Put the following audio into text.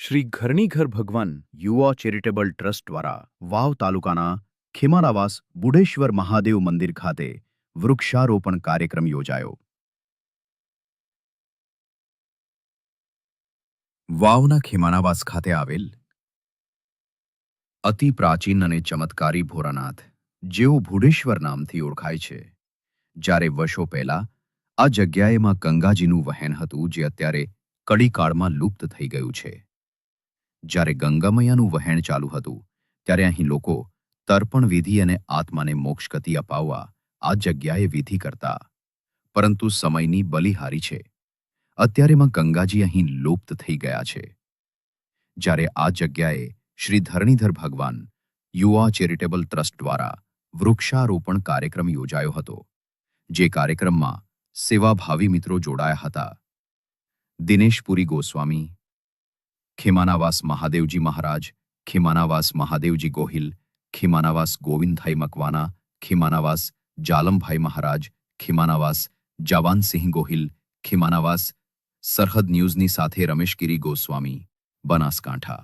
શ્રી ઘરની ઘર ભગવાન યુવા ચેરિટેબલ ટ્રસ્ટ દ્વારા વાવ તાલુકાના ખેમારાવાસ બુઢેશ્વર મહાદેવ મંદિર ખાતે વૃક્ષારોપણ કાર્યક્રમ યોજાયો. વાવના ખેમાનાવાસ ખાતે આવેલ અતિ પ્રાચીન અને ચમત્કારી ભોરાનાથ જેઓ ભુડેશ્વર નામથી ઓળખાય છે, જ્યારે વર્ષો પહેલા આ જગ્યાએમાં ગંગાજીનું વહેન હતું, જે અત્યારે કડીકાળમાં લુપ્ત થઈ ગયું છે. જ્યારે ગંગામૈયાનું વહેણ ચાલુ હતું, ત્યારે અહીં લોકો તર્પણ વિધિ અને આત્માને મોક્ષ ગતિ અપાવવા આ જગ્યાએ વિધિ કરતા. પરંતુ સમયની બલિહારી છે. અત્યારે માં ગંગાજી અહીં લુપ્ત થઈ ગયા છે. જ્યારે આ જગ્યાએ શ્રી ધરણીધર ભગવાન યુવા ચેરિટેબલ ટ્રસ્ટ દ્વારા વૃક્ષારોપણ કાર્યક્રમ યોજાયો હતો, જે કાર્યક્રમમાં સેવાભાવી મિત્રો જોડાયા હતા. દિનેશપુરી ગોસ્વામી ખીમાનાવાસ મહાદેવજી મહારાજ ખીમાનાવાસ મહાદેવજી ગોહિલ ખીમાનાવાસ ગોવિંદભાઈ મકવાના ખીમાનાવાસ જાલમભાઈ મહારાજ ખીમાનાવાસ જવાનસિંહ ગોહિલ ખીમાનાવાસ સરહદ ન્યૂઝની સાથે રમેશગીરી ગોસ્વામી બનાસકાંઠા